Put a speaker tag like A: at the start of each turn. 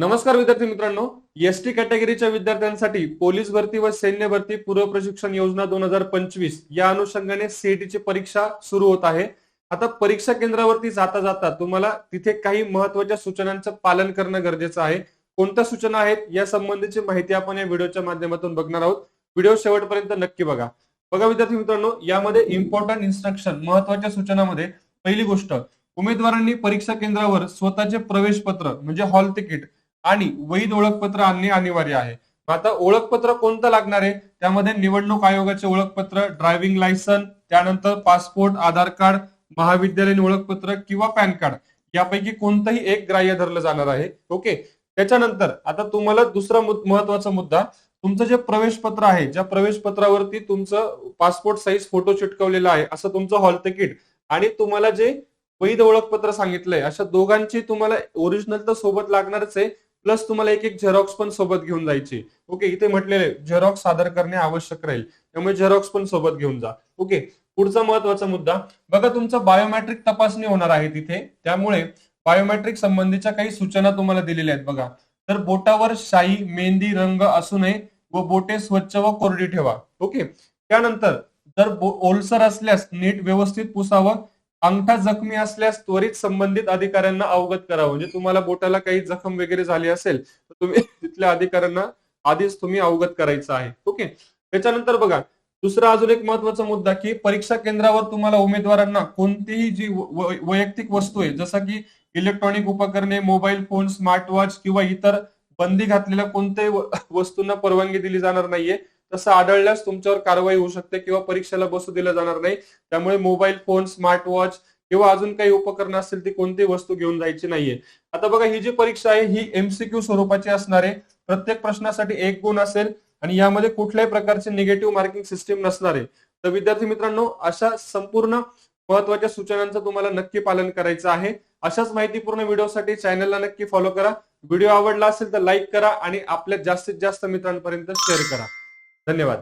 A: नमस्कार विद्यार्थी मित्रांनो. एस टी कॅटेगरीच्या विद्यार्थ्यांसाठी पोलीस भरती व सैन्य भरती पूर्व प्रशिक्षण योजना दोन हजार पंचवीस या अनुषंगाने सीईटीची परीक्षा सुरू होत आहे. आता परीक्षा केंद्रावरती जाता जाता तुम्हाला तिथे काही महत्त्वाच्या सूचनांचं पालन करणं गरजेचं आहे. कोणत्या सूचना आहेत या संबंधीची माहिती आपण या व्हिडिओच्या माध्यमातून बघणार आहोत. व्हिडिओ शेवटपर्यंत नक्की बघा. बघा विद्यार्थी मित्रांनो यामध्ये इम्पॉर्टंट इन्स्ट्रक्शन महत्त्वाच्या सूचनामध्ये पहिली गोष्ट उमेदवारांनी परीक्षा केंद्रावर स्वतःचे प्रवेश पत्र म्हणजे हॉल तिकीट आणि वैध ओळखपत्र आणणे अनिवार्य आहे. आता ओळखपत्र कोणतं लागणार आहे? त्यामध्ये निवडणूक आयोगाचे ओळखपत्र ड्रायव्हिंग लायसन त्यानंतर पासपोर्ट आधार कार्ड महाविद्यालयीन ओळखपत्र किंवा पॅन कार्ड यापैकी कोणतंही एक ग्राह्य धरलं जाणार आहे. ओके त्याच्यानंतर आता तुम्हाला दुसरा महत्त्वाचा मुद्दा तुमचं जे प्रवेश पत्र आहे ज्या प्रवेश पत्रावरती तुमचं पासपोर्ट साईज फोटो चिटकवलेला आहे असं तुमचं हॉल तिकीट आणि तुम्हाला जे वैध ओळखपत्र सांगितलंय अशा दोघांची तुम्हाला ओरिजिनल तर सोबत लागणारच आहे प्लस तुम्हाला एक एक झेरॉक्स पण सोबत घेऊन जायची. ओके इथे म्हटलेले झेरॉक्स सादर करणे आवश्यक राहील. त्यामुळे झेरॉक्स पण सोबत घेऊन जा. ओके पुढचा महत्त्वाचा मुद्दा. बघा तुमचा बायोमॅट्रिक तपासणी होणार आहे तिथे. त्यामुळे बायोमॅट्रिक संबंधीच्या काही सूचना तुम्हाला दिलेल्या आहेत बघा. तर बोटावर शाई मेहंदी रंग असू नये व बोटे स्वच्छ व कोरडी ठेवा. ओके त्यानंतर जर ओलसर असल्यास नीट व्यवस्थित पुसावं अंगठा जखमी असल्यास त्वरित संबंधित अधिकाऱ्यांना अवगत करावं म्हणजे तुम्हाला बोटाला काही जखम वगैरे झाली असेल तर तुम्ही तिथल्या अधिकाऱ्यांना आधीच तुम्ही अवगत करायचं आहे. ओके? त्याच्यानंतर बघा दुसरा अजून एक महत्त्वाचा मुद्दा की परीक्षा केंद्रावर तुम्हाला उमेदवारांना कोणतीही जी वैयक्तिक वस्तू आहे जसं की इलेक्ट्रॉनिक उपकरणे मोबाईल फोन स्मार्ट वॉच किंवा इतर बंदी घातलेल्या कोणत्याही वस्तूंना परवानगी दिली जाणार नाहीये. तसं आढळल्यास तुमच्यावर कारवाई होऊ शकते किंवा परीक्षेला बसू दिलं जाणार नाही. त्यामुळे मोबाईल फोन स्मार्ट वॉच किंवा अजून काही उपकरणं असतील ती कोणतीही वस्तू घेऊन जायची नाहीये. आता बघा ही जी परीक्षा आहे ही एमसीक्यू स्वरूपाची असणार आहे. प्रत्येक प्रश्नासाठी एक गुण असेल आणि यामध्ये कुठल्याही प्रकारचे निगेटिव्ह मार्किंग सिस्टीम नसणार आहे. तर विद्यार्थी मित्रांनो अशा संपूर्ण महत्त्वाच्या सूचनांचं तुम्हाला नक्की पालन करायचं आहे. अशाच माहितीपूर्ण व्हिडिओसाठी चॅनलला नक्की फॉलो करा. व्हिडिओ आवडला असेल तर लाईक करा आणि आपल्या जास्तीत जास्त मित्रांपर्यंत शेअर करा. Antalya.